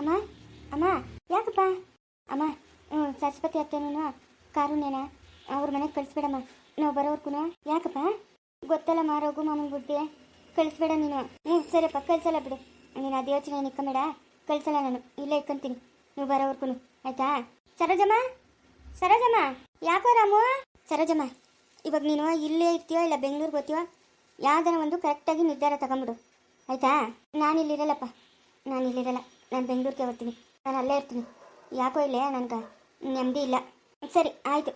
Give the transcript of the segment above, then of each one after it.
ಅಮ್ಮ ಅಮ್ಮ, ಯಾಕಪ್ಪ? ಅಮ್ಮ ಹ್ಞೂ ಸರಸ್ವತಿ ಅತ್ತೆನೂ ಕಾರುಣ್ಯನ ಅವ್ರ ಮನೆಗೆ ಕಳಿಸ್ಬೇಡಮ್ಮ. ನಾವು ಬರೋರ್ಗು ಯಾಕಪ್ಪ? ಗೊತ್ತಲ್ಲ ಮಾರೋಗು ಮಾಮನ ಬುದ್ಧಿ. ಕಳಿಸ್ಬೇಡ ನೀನು. ಹ್ಞೂ ಸರಿಯಪ್ಪ, ಕಳಿಸಲ್ಲ ಬಿಡು. ನೀನು ಅದು ಯೋಚನೆ ನಿಕ್ಕಬೇಡ. ಕಳಿಸಲ್ಲ ನಾನು. ಇಲ್ಲೇ ಇಕ್ಕಂತೀನಿ. ನೀವು ಬರೋವರ್ಗು ಆಯ್ತಾ? ಸರೋಜಮ್ಮ? ಸರೋಜಮ್ಮ? ಯಾಕೋ ರಾಮು? ಸರೋಜಮ್ಮ, ಇವಾಗ ನೀನು ಇಲ್ಲೇ ಇರ್ತೀಯೋ ಇಲ್ಲ ಬೆಂಗಳೂರಿಗೆ ಹೋಗ್ತೀಯೋ? ಯಾವ್ದಾರ ಒಂದು ಕರೆಕ್ಟಾಗಿ ನಿರ್ಧಾರ ತಗೊಂಬಿಡು. ಆಯ್ತಾ? ನಾನು ಇಲ್ಲಿರಲ್ಲಪ್ಪ. ನಾನು ಬೆಂಗಳೂರಿಗೆ ಬರ್ತೀನಿ. ನಾನು ಅಲ್ಲೇ ಇರ್ತೀನಿ. ಯಾಕೋ ಇಲ್ಲೇ ನನಗೆ ನೆಮ್ಮದಿ ಇಲ್ಲ. ಸರಿ, ಆಯಿತು.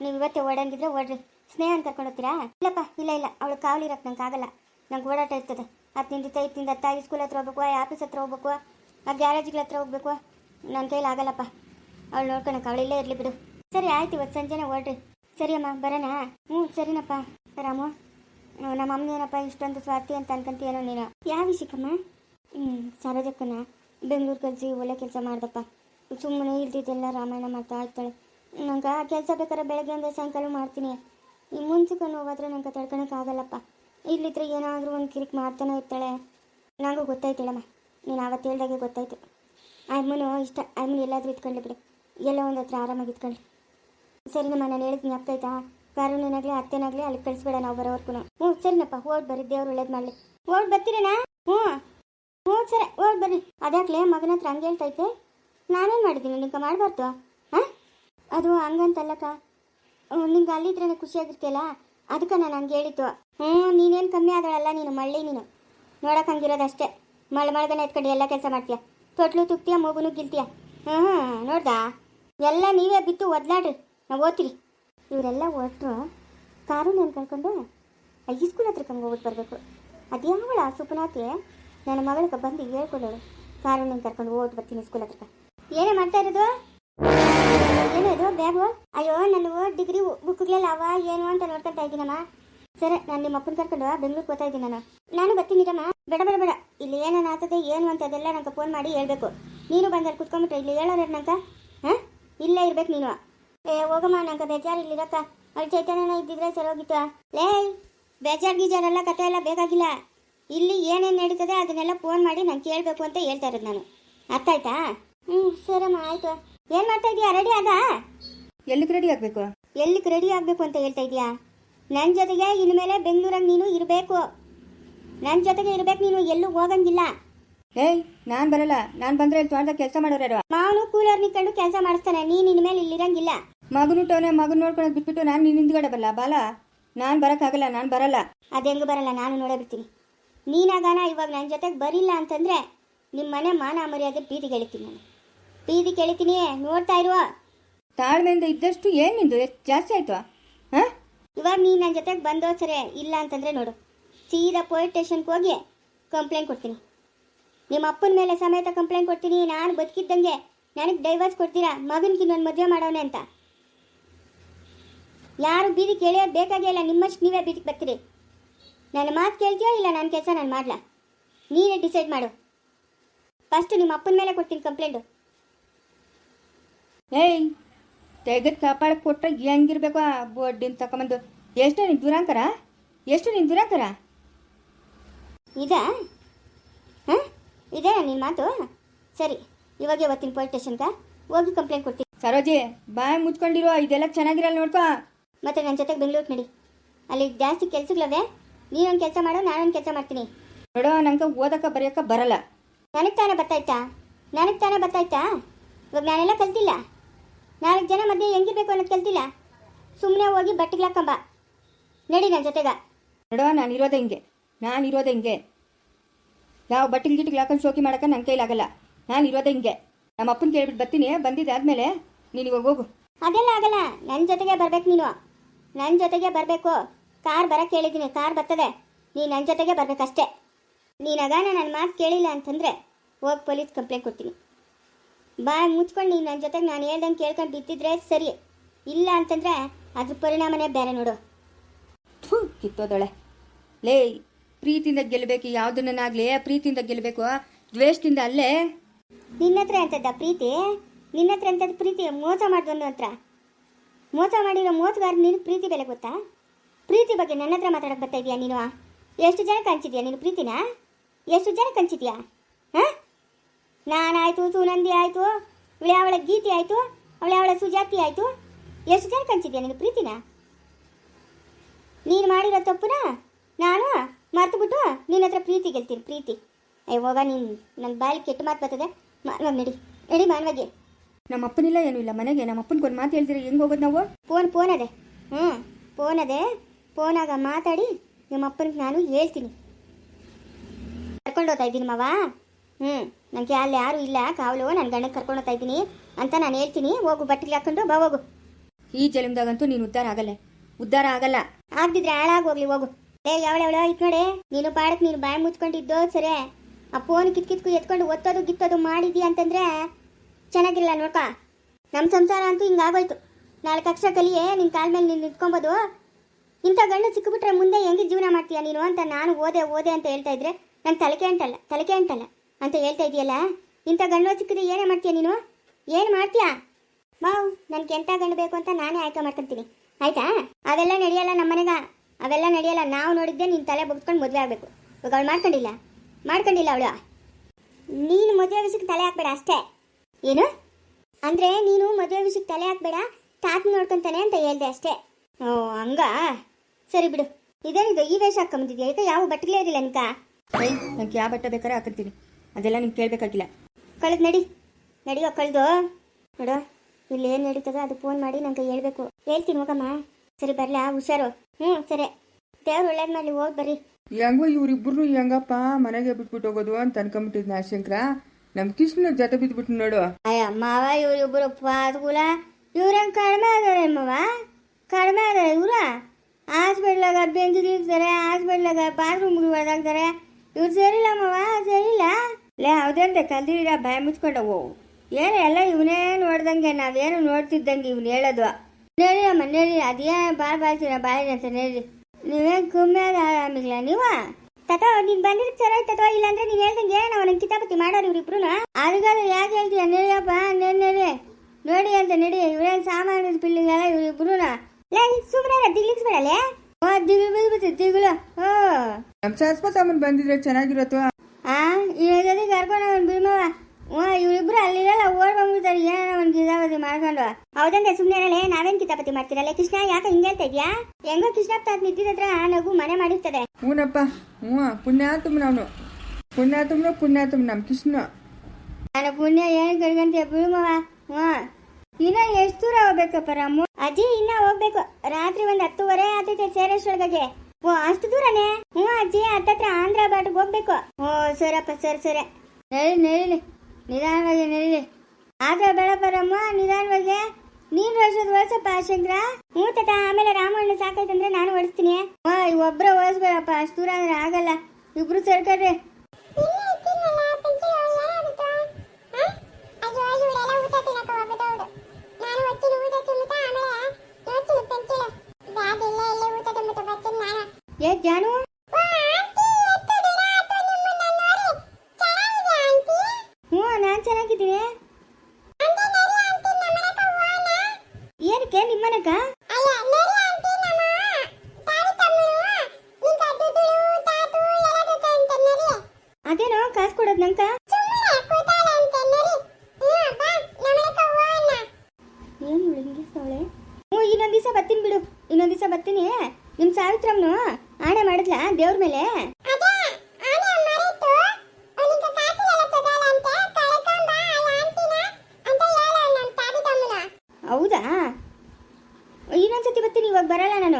ನೀವು ಇವತ್ತೇ ಓಡಂಗಿದ್ರೆ ಓಡ್ರಿ. ಅಂತ ಕರ್ಕೊಂಡು ಹೋಗ್ತೀರಾ? ಇಲ್ಲಪ್ಪ, ಇಲ್ಲ ಇಲ್ಲ. ಅವಳು ಕಾವಲಿರಕ್ಕೆ ನಂಗೆ ಆಗಲ್ಲ. ನಂಗೆ ಓಡಾಟ ಇರ್ತದೆ. ಹತ್ತಿಂದ ತಿಂದ ತಾಯಿ ಸ್ಕೂಲ್ ಹತ್ರ ಹೋಗ್ಬೇಕು ಆಫೀಸ್ ಹತ್ರ ಹೋಗ್ಬೇಕು, ಆ ಗ್ಯಾರೇಜ್ಗಳ ಹತ್ರ ಹೋಗ್ಬೇಕು. ನನ್ನ ಕೈಲಿ ಆಗಲ್ಲಪ್ಪ. ಅವಳು ನೋಡ್ಕೊಳಕ್ಕೆ ಅವಳು ಇಲ್ಲೇ ಇರಲಿ ಬಿಡು. ಸರಿ, ಆಯ್ತು. ಇವತ್ತು ಸಂಜೆನೇ ಓಡ್ರಿ. ಸರಿ ಅಮ್ಮ, ಬರೋಣ? ಹ್ಞೂ, ಸರಿನಪ್ಪ. ರಾಮು, ನಮ್ಮ ಅಮ್ಮ ಏನಪ್ಪ ಇಷ್ಟೊಂದು ಸ್ವಾರ್ಥಿ ಅಂತ ಅನ್ಕೊಂತೀಯನೋ ನೀನು? ಯಾವ ವಿಷಯಕ್ಕಮ್ಮ? ಹ್ಞೂ ಸರೋಜಕ್ಕನ? ಬೆಂಗಳೂರು ಕಲಿಸಿ, ಒಳ್ಳೆ ಕೆಲಸ ಮಾಡ್ದಪ್ಪ. ಸುಮ್ಮನೆ ಇಲ್ದಿದ್ದೆಲ್ಲ ರಾಮಾಯಣ ಮಾಡ್ತಾ ಇರ್ತಾಳೆ. ನಂಗೆ ಆ ಕೆಲಸ ಬೇಕಾದ್ರೆ ಬೆಳಗ್ಗೆ ಅಂದರೆ ಸಾಯಂಕಾಲ ಮಾಡ್ತೀನಿ. ಈ ಮುಂಚೆಕೊಂಡು ಹೋಗಾದ್ರೆ ನಂಗೆ ತಡ್ಕೊಳಕ್ಕಾಗಲ್ಲಪ್ಪ ಇಲ್ಲಿದ್ರೆ ಏನಾದರೂ ಒಂದು ಕಿರಿಕ್ ಮಾಡ್ತಾನೆ ಇರ್ತಾಳೆ. ನನಗೂ ಗೊತ್ತಾಯ್ತೇಳಮ್ಮ ನೀನು ಆವತ್ತು ಹೇಳ್ದಾಗೆ ಗೊತ್ತಾಯ್ತು. ಅಮ್ಮನು ಇಷ್ಟ, ಅಮ್ಮನ ಎಲ್ಲಾದರೂ ಇಟ್ಕೊಳ್ಳಿ ಬಿಡಿ. ಎಲ್ಲ ಒಂದು ಹತ್ರ ಆರಾಮಾಗಿ ಇಟ್ಕೊಳ್ಳಿ ಸರಿನಮ್ಮ ನಾನು ಹೇಳಿದ್ನಿ ಅಪ್ಪಾಯ್ತಾ ಕಾರುನೇನಾಗಲಿ ಅತ್ತೆನಾಗಲಿ ಅಲ್ಲಿ ಕಳಿಸ್ಬೇಡ ನಾವು ಬರೋವರ್ಗು ಹ್ಞೂ, ಸರಿನಪ್ಪ ಓಡ್ ಬರೀ, ದೇವ್ರು ಒಳ್ಳೇದು ಮಾಡಲಿ. ಓಡ್ ಬರ್ತೀರಣ್ಣ ಹ್ಞೂ. ಹ್ಞೂ ಸರಿ, ಓಡ್ ಬರ್ರಿ ಅದಾಗಲೇ ಮಗನ ಹತ್ರ ಹಂಗೆ ಹೇಳ್ತೈತೆ ನಾನೇನು ಮಾಡಿದ್ದೀನಿ? ನಿಂಗೆ ಮಾಡಬಾರ್ದು? ಹಾಂ? ಅದು ಹಂಗಂತಲ್ಲಕ್ಕ. ನಿಂಗೆ ಅಲ್ಲಿದ್ರೇ ಖುಷಿಯಾಗಿರ್ತೀಯಲ್ಲ ಅದಕ್ಕೆ ನಾನು ಹಂಗೆ ಹೇಳಿತ್ತು ಹ್ಞೂ ನೀನೇನು ಕಮ್ಮಿ ಆದಳಲ್ಲ ನೀನು, ಮಳ್ಳಿ ನೀನು. ನೋಡಕ್ಕೆ ಹಂಗಿರೋದಷ್ಟೇ. ಮಳೆ ಮಳೆಗನೆ ಎತ್ಕೊಂಡು ಎಲ್ಲ ಕೆಲಸ ಮಾಡ್ತೀಯ. ತೊಟ್ಲು ತುಕ್ತಿಯ, ಮಗುನು ಗಿಲ್ತೀಯ. ಹ್ಞೂ ಹ್ಞೂ ನೋಡ್ದಾ? ಎಲ್ಲ ನೀವೇ ಬಿತ್ತು ಒದ್ಲಾಡ್ರಿ. ನಾವು ಓದ್ತೀರಿ. ಇವರೆಲ್ಲ ಹೊರಟು ಕಾರು ನಾನು ಕಳ್ಕೊಂಡು ಐ ಸ್ಕೂಲ್ ಹತ್ರ ಕಂಗೆ ಹೋಗ್ಬಿಟ್ಟು ಬರಬೇಕು. ಅದ್ಯಾವಳ ಸುಪನಾತಿ ನನ್ನ ಮಗಳಿಗೆ ಬಂದು ಹೇಳ್ಕೊಳ್ಳೋಳು. ಕಾರಣ ಕರ್ಕೊಂಡು ಓದ್ ಬರ್ತೀನಿ ಸ್ಕೂಲ್ ಹತ್ರ ಏನೇ ಮಾಡ್ತಾ ಇರೋದು? ಏನಿದು ಬ್ಯಾಗು ಅಯ್ಯೋ ನಾನು ಡಿಗ್ರಿ ಬುಕ್ಗಳೆಲ್ಲ ಅವ, ಏನು ಅಂತ ನೋಡ್ಕೊಂತ ಇದ್ದೀನಮ್ಮ. ಸರಿ, ನಾನು ನಿಮ್ಮ ಅಪ್ಪನ ಕರ್ಕೊಂಡು ಬೆಂಗಳೂರಿಗೆ ಹೋಗ್ತಾ ಇದ್ದೀನಿ ನಾನು. ನಾನು ಬರ್ತೀನಿರಮ್ಮ ಬೇಡ ಬೇಡ ಬೇಡ. ಇಲ್ಲಿ ಏನೇನು ಆಗ್ತದೆ, ಏನು ಅಂತ ಅದೆಲ್ಲ ನಂಗೆ ಫೋನ್ ಮಾಡಿ ಹೇಳ್ಬೇಕು. ನೀನು ಬಂದಲ್ಲಿ ಕುತ್ಕೊಂಬಿಟ್ರೆ ಇಲ್ಲಿ ಹೇಳೋರು ನಂಗೆ? ಹಾಂ? ಇಲ್ಲೇ ಇರ್ಬೇಕು ನೀನು. ಏ, ಹೋಗಮ್ಮ, ನಂಗೆ ಬೇಜಾರು ಇಲ್ಲಿರಕ್ಕ ಅಲ್ಲಿ ಚೈತನ್ಯನ ಇದ್ದಿದ್ರೆ ಸರಿ ಹೋಗಿತ್ತು. ಲೇ, ಬೇಜಾರು ಗೀಜಾರೆಲ್ಲ ಕತೆ ಎಲ್ಲ ಬೇಕಾಗಿಲ್ಲ. ಇಲ್ಲಿ ಏನೇನು ನಡೀತದೆ ಅದನ್ನೆಲ್ಲ ಫೋನ್ ಮಾಡಿ ನಾನು ಕೇಳಬೇಕು ಅಂತ ಹೇಳ್ತಾ ಇರೋದು ನಾನು. ಅರ್ಥ ಆಯ್ತಾ? ಹ್ಞೂ ಸರಮ್ಮ ಆಯಿತು. ಏನು ಮಾಡ್ತಾ ಇದೀಯಾ? ರೆಡಿ ಆದಾ? ಎಲ್ಲಿಗೆ ರೆಡಿ ಆಗಬೇಕು? ಎಲ್ಲಿಗೆ ರೆಡಿ ಆಗಬೇಕು ಅಂತ ಹೇಳ್ತಾ ಇದೀಯಾ? ನನ್ನ ಜೊತೆಗೆ ಇನ್ಮೇಲೆ ಬೆಂಗಳೂರಾಗ ನೀನು ಇರಬೇಕು. ನನ್ನ ಜೊತೆಗೆ ಇರಬೇಕು ನೀನು ಎಲ್ಲೂ ಹೋಗಂಗಿಲ್ಲ. ಏಯ್ ನಾನು ಬರಲ್ಲ. ನಾನು ಬಂದ್ರೆ ಇಲ್ಲಿ ತೋಟದಾಗ ಕೆಲಸ ಮಾಡೋರು ಮಾವನು ಕೂಲರ್ ನಿಂತ್ಕೊಂಡು ಕೆಲಸ ಮಾಡಿಸ್ತಾನೆ. ನೀನು ಇನ್ಮೇಲೆ ಇಲ್ಲಿರಂಗಿಲ್ಲ ಮಗನು ಟೋನೆ ಮಗನ ನೋಡ್ಕೊಳಕ್ ಬಿಟ್ಬಿಟ್ಟು ನಾನು ನಿನ್ನ ಹಿಂದ್ಗಡೆ ಬರಲ್ಲ. ಬಾಲ ನಾನು ಬರೋಕ್ಕಾಗಲ್ಲ ನಾನು ಬರಲ್ಲ. ಅದು ಹೆಂಗೆ ಬರಲ್ಲ ನಾನು ನೋಡೇ ಬಿಡ್ತೀನಿ. ನೀನಾಗಾನ ಇವಾಗ ನನ್ನ ಜೊತೆಗೆ ಬರಿಲ್ಲ ಅಂತಂದರೆ ನಿಮ್ಮ ಮನೆ ಮಾನ ಮರ್ಯಾದೆ ಬೀದಿ ಕೇಳ್ತೀನಿ ನಾನು. ಬೀದಿ ಕೇಳ್ತೀನಿ ನೋಡ್ತಾ ಇರುವ ತಾಳ್ಮೆಯಿಂದ ಇದ್ದಷ್ಟು ಏನು ನಿಂದು? ಎಷ್ಟು ಜಾಸ್ತಿ ಆಯ್ತು? ಹಾಂ? ಇವಾಗ ನೀನು ನನ್ನ ಜೊತೆಗೆ ಬಂದೋ ಸರಿ ಇಲ್ಲ ಅಂತಂದರೆ ನೋಡು. ಸೀದಾ ಪೊಲೀಸ್ ಸ್ಟೇಷನ್ಗೆ ಹೋಗಿ ಕಂಪ್ಲೇಂಟ್ ಕೊಡ್ತೀನಿ. ನಿಮ್ಮ ಅಪ್ಪನ ಮೇಲೆ ಸಮೇತ ಕಂಪ್ಲೇಂಟ್ ಕೊಡ್ತೀನಿ ನಾನು ಬದುಕಿದ್ದಂಗೆ ನನಗೆ ಡೈವರ್ಸ್ ಕೊಡ್ತೀರಾ? ಮಗನಿಗೆ ಇನ್ನೊಂದು ಮದುವೆ ಮಾಡೋಣ ಅಂತ. ಯಾರು ಬೀದಿ ಕೇಳಿಯೋದು ಬೇಕಾಗಿಲ್ಲ ನಿಮ್ಮಷ್ಟು ನೀವೇ ಬೀದಿಗೆ ಬರ್ತೀರಿ. ನನ್ನ ಮಾತು ಕೇಳ್ತೀಯೋ ಇಲ್ಲ ನನ್ನ ಕೆಲಸ ನಾನು ಮಾಡಲ? ನೀನೇ ಡಿಸೈಡ್ ಮಾಡು. ಫಸ್ಟ್ ನಿಮ್ಮ ಅಪ್ಪನ ಮೇಲೆ ಕೊಡ್ತೀನಿ ಕಂಪ್ಲೇಂಟು ಏಯ್ ತೆಗೆದು ಕಾಪಾಡಕ್ಕೆ ಕೊಟ್ಟರೆ ಹೆಂಗಿರ್ಬೇಕು ಆ ಬೋರ್ಡಿನ ತಗೊಂಬಂದು ಎಷ್ಟು ನಿನ್ನ ದುರಾಂಕರ? ಎಷ್ಟು ನಿನ್ನ ದುರಾಂಕರ? ಇದಾ? ಹಾಂ? ಇದೇ ನಿನ್ನ ಮಾತು? ಸರಿ ಇವಾಗ ಇವತ್ತಿನ ಪೊಲೀಸ್ ಸ್ಟೇಷನ್ಗೆ ಹೋಗಿ ಕಂಪ್ಲೇಂಟ್ ಕೊಡ್ತೀನಿ. ಸರೋಜಿ ಬಾಯ್ ಮುಚ್ಕೊಂಡಿರೋ ಇದೆಲ್ಲ ಚೆನ್ನಾಗಿರಲ್ಲ ನೋಡ್ಕೋ. ಮತ್ತೆ ನನ್ನ ಜೊತೆಗೆ ಬೆಂಗಳೂರಿಗೆ ನಡಿ. ಅಲ್ಲಿ ಜಾಸ್ತಿ ಕೆಲ್ಸಗಳವೆ. ನೀನೊಂದು ಕೆಲಸ ಮಾಡು ನಾನೊಂದು ಕೆಲಸ ಮಾಡ್ತೀನಿ. ನೋಡೋ ನಂಗೆ ಓದಕ್ಕೆ ಬರೆಯೋಕ್ಕ ಬರಲ್ಲ. ನನಗೆ ತಾನೇ ಬತ್ತಾಯ್ತಾ? ನನಗೆ ತಾನೇ ಬತ್ತಾಯ್ತಾ? ಇವಾಗ ನಾನೆಲ್ಲ ಕಲ್ತಿಲ್ಲ. ನಾಲ್ಕು ಜನ ಮಧ್ಯೆ ಹೆಂಗಿರ್ಬೇಕು ಅನ್ನೋದು ಕಲ್ತಿಲ್ಲ. ಸುಮ್ಮನೆ ಹೋಗಿ ಬಟ್ಟೆಗೆ ಹಾಕೊಂಬ. ನಡಿ ನನ್ನ ಜೊತೆಗ. ನೋಡೋ ನಾನು ಇರೋದು ಹಿಂಗೆ? ನಾನು ಇರೋದು ಹಿಂಗೆ? ನಾವು ಬಟ್ಟೆ ಗಿಟ್ಟಿಗೆ ಹಾಕೊಂಡು ಶೋಕಿ ಮಾಡಕ್ಕೆ ನನ್ನ ಕೈಲಾಗಲ್ಲ. ನಾನು ಇರೋದು ಹಿಂಗೆ? ನಮ್ಮ ಅಪ್ಪನ ಕೇಳ್ಬಿಟ್ಟು ಬರ್ತೀನಿ ಬಂದಿದ್ದಾದ್ಮೇಲೆ ನೀನು ಇವಾಗ ಹೋಗು. ಅದೆಲ್ಲ ಆಗಲ್ಲ. ನನ್ನ ಜೊತೆಗೆ ಬರ್ಬೇಕು ನೀನು. ನನ್ನ ಜೊತೆಗೆ ಬರಬೇಕು. ಕಾರ್ ಬರಕ್ಕೆ ಹೇಳಿದ್ದೀನಿ ಕಾರ್ ಬರ್ತದೆ. ನೀನು ನನ್ನ ಜೊತೆಗೆ ಬರಬೇಕಷ್ಟೇ. ನೀನಾಗ ನನ್ನ ಮಾತು ಕೇಳಿಲ್ಲ ಅಂತಂದರೆ ಹೋಗಿ ಪೊಲೀಸ್ ಕಂಪ್ಲೇಂಟ್ ಕೊಡ್ತೀನಿ. ಬಾಯ್ ಮುಚ್ಕೊಂಡು ನೀನು ನನ್ನ ಜೊತೆಗೆ ನಾನು ಹೇಳ್ದಂಗೆ ಕೇಳ್ಕೊಂಡು ಬಿತ್ತಿದ್ರೆ ಸರಿ. ಇಲ್ಲ ಅಂತಂದರೆ ಅದ್ರ ಪರಿಣಾಮನೇ ಬೇರೆ ನೋಡು. ಥೂ ಕಿತ್ತೋದೊಳೆ. ಲೇ ಪ್ರೀತಿಯಿಂದ ಗೆಲ್ಲಬೇಕು ಯಾವುದನ್ನಾಗಲಿ ಪ್ರೀತಿಯಿಂದ ಗೆಲ್ಲಬೇಕು ದ್ವೇಷದಿಂದ ಅಲ್ಲೇ. ನಿನ್ನ ಹತ್ರ ಎಂಥದ್ದ ಪ್ರೀತಿ? ನಿನ್ನ ಹತ್ರ ಎಂಥದ್ದು ಪ್ರೀತಿ? ಮೋಸ ಮಾಡಿದ್ವನ್ನು ಹತ್ರ. ಮೋಸ ಮಾಡಿರೋ ಮೋಸಗಾರ ನಿನ್ನ ಪ್ರೀತಿ ಬೆಲೆ ಗೊತ್ತಾ? ಪ್ರೀತಿ ಬಗ್ಗೆ ನನ್ನ ಹತ್ರ ಮಾತಾಡಕ್ಕೆ ಬರ್ತಾ ಇದೀಯಾ ನೀನು? ಎಷ್ಟು ಜನ ಕಂಚಿದ್ಯಾ ನೀನು ಪ್ರೀತಿನ? ಎಷ್ಟು ಜನ ಕಂಚಿದ್ಯಾ ಹಾಂ? ನಾನಾಯ್ತು ಸುನಂದಿ ಆಯಿತು ಇವಳೆ ಅವಳ ಗೀತೆ ಆಯಿತು ಅವಳೆ ಅವಳ ಸುಜಾತಿ ಆಯಿತು. ಎಷ್ಟು ಜನ ಕಂಚಿದ್ಯಾ ನೀನು ಪ್ರೀತಿನ? ನೀನು ಮಾಡಿರೋ ತಪ್ಪುನ ನಾನು ಮರ್ತುಬಿಟ್ಟು ನಿನ್ನ ಹತ್ರ ಪ್ರೀತಿ ಗೆಲ್ತೀನಿ ಪ್ರೀತಿ. ಹೋಗ ನೀನು. ನನ್ನ ಬಾಯಲ್ಲಿ ಕೆಟ್ಟ ಮಾತು ಬರ್ತದೆ. ಮಾನವಾಗಿ ನಡಿ. ನಡಿ ಮಾನವಾಗಿ. ನಮ್ಮ ಅಪ್ಪನಿಲ್ಲ ಏನೂ ಇಲ್ಲ ಮನೆಗೆ. ನಮ್ಮ ಅಪ್ಪನ ಒಂದು ಮಾತು ಹೇಳ್ತೀರಿ? ಹೆಂಗೆ ಹೋಗೋದು ನಾವು? ಫೋನ್ ಫೋನ್ ಅದೇ. ಹ್ಞೂ ಫೋನ್ ಅದೆ. ಫೋನಾಗ ಮಾತಾಡಿ ನಿಮ್ಮ ಅಪ್ಪನಿಗೆ ನಾನು ಹೇಳ್ತೀನಿ. ಕರ್ಕೊಂಡು ಹೋಗ್ತಾ ಇದ್ದೀನಿ ಮಾವ. ಹ್ಞೂ ನನಗೆ ಅಲ್ಲಿ ಯಾರೂ ಇಲ್ಲ ಕಾವಲು ನನ್ನ ಗಂಡಕ್ಕೆ ಕರ್ಕೊಂಡು ಹೋಗ್ತಾ ಇದ್ದೀನಿ ಅಂತ ನಾನು ಹೇಳ್ತೀನಿ. ಹೋಗು ಬಟ್ಟೆಗೆ ಹಾಕೊಂಡು ಬಾ ಹೋಗು. ಈ ಜಲಮ್ದಾಗಂತೂ ನೀನು ಉದ್ಧಾರ ಆಗಲ್ಲ. ಉದ್ಧಾರ ಆಗಲ್ಲ. ಆಗ್ದಿದ್ರೆ ಹಾಳಾಗಿ ಹೋಗ್ಲಿ ಹೋಗು. ಏ ಯಾವಳ ಇಟ್ ನೋಡೆ ನೀನು ಪಾಡಕ್ಕೆ ನೀನು ಬಾಯಿ ಮುಚ್ಕೊಂಡಿದ್ದೋ ಸರಿ ಆ ಫೋನ್ ಕಿತ್ ಕಿತ್ಕು ಎತ್ಕೊಂಡು ಒತ್ತೋದು ಗಿತ್ತೋದು ಮಾಡಿದಿ ಅಂತಂದ್ರೆ ಚೆನ್ನಾಗಿಲ್ಲ ನೋಡ್ಕ. ನಮ್ಮ ಸಂಸಾರ ಅಂತೂ ಹಿಂಗಾಗೋಯ್ತು ನಾಲ್ಕು ಅಕ್ಷರ ಕಲಿಯೇ ನಿನ್ನ ಕಾಲ ಮೇಲೆ ನೀನು ನಿಂತ್ಕೊಬೋದು. ಇಂಥ ಗಂಡು ಸಿಕ್ಕಿಬಿಟ್ರೆ ಮುಂದೆ ಹೆಂಗೆ ಜೀವನ ಮಾಡ್ತೀಯ ನೀನು ಅಂತ ನಾನು ಓದೆ ಓದೆ ಅಂತ ಹೇಳ್ತಾ ಇದ್ರೆ ನಾನು ತಲೆಕೆ ಅಂಟಲ್ಲ ತಲೆಕೆ ಅಂಟಲ್ಲ ಅಂತ ಹೇಳ್ತಾ ಇದೆಯಲ್ಲ? ಇಂಥ ಗಂಡು ಸಿಕ್ಕಿದ್ರೆ ಏನೇ ಮಾಡ್ತೀಯ ನೀನು? ಏನು ಮಾಡ್ತೀಯಾ? ಮಾವು ನನಗೆ ಎಂಥ ಗಂಡು ಬೇಕು ಅಂತ ನಾನೇ ಆಯ್ಕೆ ಮಾಡ್ಕೊಂತೀನಿ. ಆಯ್ತಾ? ಅವೆಲ್ಲ ನಡೆಯಲ್ಲ ನಮ್ಮನೆಗ. ಅವೆಲ್ಲ ನಡೆಯಲ್ಲ. ನಾವು ನೋಡಿದ್ದೆ ನಿನ್ನ ತಲೆ ಬಗ್ಸ್ಕೊಂಡು ಮದುವೆ ಆಗಬೇಕು. ಇವಾಗ ಅವಳು ಮಾಡ್ಕೊಂಡಿಲ್ಲ? ಮಾಡ್ಕೊಂಡಿಲ್ಲ ಅವಳು? ನೀನು ಮದುವೆ ವಿಷಯಕ್ಕೆ ತಲೆ ಹಾಕ್ಬೇಡ ಅಷ್ಟೇ. ಏನು? ಅಂದರೆ ನೀನು ಮದುವೆ ವಿಷಯಕ್ಕೆ ತಲೆ ಹಾಕ್ಬೇಡ ತಾತ ನೋಡ್ಕೊತಾನೆ ಅಂತ ಹೇಳ್ದೆ ಅಷ್ಟೇ. ಓ, ಹಂಗ? ಸರಿ ಬಿಡು. ಇದೇನಿದು? ಈ ವೇಷ ಹಾಕೊಂಬಂದಿದ್ಯಾ ಈಗ ಯಾವ ಬಟ್ಟೆಗಳೇ ಇರಲಿಲ್ಲ ಅನ್ಕ ಏಯ್ ನನಗೆ ಯಾವ ಬಟ್ಟೆ ಬೇಕಾದ್ರೆ ಹಾಕಿರ್ತೀನಿ ಅದೆಲ್ಲ ನಿಮ್ಗೆ ಕೇಳಬೇಕಾಗಿಲ್ಲ. ಕಳೆದು ನಡಿ. ನಡಿಯೋ ಕಳೆದು. ನೋಡು ಇಲ್ಲಿ ಏನು ನಡೀತದ ಅದು ಫೋನ್ ಮಾಡಿ ನನಗೆ ಹೇಳ್ಬೇಕು. ಹೇಳ್ತೀನಿ ಹೋಗಮ್ಮ. ಸರಿ ಬರಲಾ? ಹುಷಾರು. ಹ್ಞೂ ಸರಿ. ದೇವ್ರು ಒಳ್ಳೇದು ಮಾಡಲಿ ಹೋಗಿ ಬರ್ರಿ. ಹೆಂಗೋ ಇವ್ರಿಬ್ರು ಹೆಂಗಪ್ಪ ಮನೆಗೆ ಬಿಟ್ಬಿಟ್ಟು ಹೋಗೋದು ಅಂತ ಅನ್ಕೊಂಬಿಟ್ಟಿದ್ನ ಶಂಕರ. ನಮ್ ಕೃಷ್ಣ ಜೊತೆ ಬಿದ್ಬಿಟ್ಟು ನೋಡು. ಅಯ್ಯ ಮಾವ ಇವ್ರಿಬ್ರು ಪಾದ್ಗುಲ. ಇವ್ರಂಗೆ ಕಡಿಮೆ ಆದಾರೆ ಮಾವ? ಕಡಿಮೆ ಆದಾರೆ ಇವ್ರ? ಹಾಸ್ಪಿಟ್ಲಾಗ ಬೆಂಕಿಗಿರ್ತಾರೆ ಹಾಸ್ಪಿಟ್ಲಾಗ ಬಾತ್ರೂಮ್ಗೆ ಒಳಗಾಗ್ತಾರೆ ಇವ್ರು ಸರಿಲ್ಲ ಮಾವ, ಸರಿಲ್ಲ. ಲೇ ಅಂತ ಕಲ್ದಿರ ಭಯ ಮುಚ್ಕೊಂಡವು ಏನು ಎಲ್ಲ ಇವನೇ ನೋಡ್ದಂಗೆ, ನಾವೇನು ನೋಡ್ತಿದ್ದಂಗೆ ಇವ್ನು ಹೇಳೋದು. ನೇರಿ ಅಮ್ಮ ನೇರಿ ಅದೇ ಬಾಳ್ ಬಾಳ್ತೀರ ಬಾಳಿನ ಅಂತ ನೇರಿ ನೀವೇನು ಕಮ್ಮಿ ಆದ ಆರಾಮಿಲ್ಲ ನೀವ? ತತೋ ನೀನ್ ಬಂದಿದ್ ಸರಿ ಇಲ್ಲ ಅಂದ್ರೆ ನೀನ್ ಹೇಳ್ದಂಗೆ ಅವನ ಕಿತಾಪತಿ ಮಾಡೋರು ಇವ್ರಿಬ್ರು ಅದಕ್ಕಾದ್ರೆ ಯಾಕೆ ಹೇಳ್ತೀಯ? ನಡಿಯಪ್ಪ ನಡಿ ನೇರಿ ನೋಡಿ ಅಂತ ನಡಿ, ಇವ್ರೇನ್ ಸಾಮಾನ್ಯ ಬಿಲ್ಡಿಂಗ್ ಎಲ್ಲ ಇವ್ರಿಬ್ರು ಸುಮ್ಮನೆ ದಿಗ್ಲಿಕ್ಸ್ಬೇಡಲೇ ಓ ದಿಗ್ಲು ಬಿದ್ಬಿಟ್ಟು ದಿಗ್ಲು ಓ ನಮ್ ಶಾಶ್ವತಮ್ಮನ್ ಬಂದಿದ್ರೆ ಚೆನ್ನಾಗಿರತ್ವ ಆ ಜೊತೆ ಕರ್ಕೊಂಡು ಅವ್ನು ಬಿಡ್ಮವ ಹ್ಞೂ ಇವರಿಬ್ರು ಅಲ್ಲಿರಲ್ಲ ಓಡ್ ಬಂದ್ಬಿಡ್ತಾರೆ. ಏನೋ ಒಂದು ಗಿರಾವತಿ ಮಾಡ್ಕೊಂಡು. ಹೌದಂತೆ ಸುಮ್ಮನೆ ಇರಲ್ಲ ನಾವೇನ್ ಕಿತಾಪತಿ ಮಾಡ್ತೀರಲ್ಲ ಕೃಷ್ಣ ಯಾಕೆ ಹಿಂಗೆ ಹೇಳ್ತಾ ಇದ್ಯಾ? ಹೆಂಗೋ ಕೃಷ್ಣ ತಾತ ನಿಂತಿದ್ರ ನಗು ಮನೆ ಮಾಡಿರ್ತದೆ. ಹ್ಞೂನಪ್ಪ ಹ್ಞೂ ಪುಣ್ಯಾತಮ್ಮನ ಅವನು. ಪುಣ್ಯ ತುಂಬ ಪುಣ್ಯ ಕೃಷ್ಣ. ನಾನು ಪುಣ್ಯ ಏನು ಕಳ್ಕಂತೀಯ ಬಿಡುಮವ ಹ್ಞೂ ಇನ್ನ ಎಷ್ಟು ದೂರ ಹೋಗ್ಬೇಕಪ್ಪ ರಾಮು ಅಜ್ಜಿ ಇನ್ನ ಹೋಗ್ಬೇಕು. ರಾತ್ರಿ ಒಂದ್ ಹತ್ತುವರೆ ಆಗ್ತೈತೆ ಸೇರೇಶ್ವರ್ಗೆ ಓ ಅಷ್ಟು ದೂರನೇ? ಹ್ಞೂ ಅಜ್ಜಿ ಹತ್ತತ್ರ ಆಂಧ್ರ ಬಾಟ್ಗೆ ಹೋಗ್ಬೇಕು. ಓ ಸರಪ್ಪ ಸರಿ ಸರಿ. ನಡಿ ನಡಿಲಿ ನಿಧಾನವಾಗಿ ನಡಿಲಿ ಆದ್ರೆ ಬೇಡಪ್ಪ ರಾಮು ನಿಧಾನವಾಗಿ. ನೀನ್ ವರ್ಷದ ಓಡಿಸಪ್ಪ ಶಂಕರ. ಹ್ಞೂ ತಾತ ಆಮೇಲೆ ರಾಮಣ್ಣ ಸಾಕೈತಂದ್ರೆ ನಾನು ಓಡಿಸ್ತೀನಿ ಒಬ್ರ ಓಡಿಸ್ಬೇಡಪ್ಪ ಅಷ್ಟು ದೂರ ಅಂದ್ರೆ ಆಗಲ್ಲ. ಇಬ್ರು ಸೇರ್ಕೊಡ್ರಿ. ಚೆನ್ನಾಗಿದ್ದೀನಿ ಏನಕ್ಕೆ ನಿಮ್ಮನಕ ಅದೇನೋ ಕಾಸು ಕೊಡೋದು ನಂಕ ಏನು ಹಿಂಗೆ ಹ್ಞೂ, ಇನ್ನೊಂದು ದಿವಸ ಬರ್ತೀನಿ ಬಿಡು. ಇನ್ನೊಂದು ದಿವಸ ಬರ್ತೀನಿ. ನಿಮ್ಮ ಸಾವಿತ್ರಮ್ನು ಆಣೆ ಮಾಡಿದ್ಲಾ ದೇವ್ರ ಮೇಲೆ? ಇನ್ನೊಂದ್ಸತಿ ಬರ್ತೀನಿ ಇವಾಗ ಬರಲ್ಲ ನಾನು.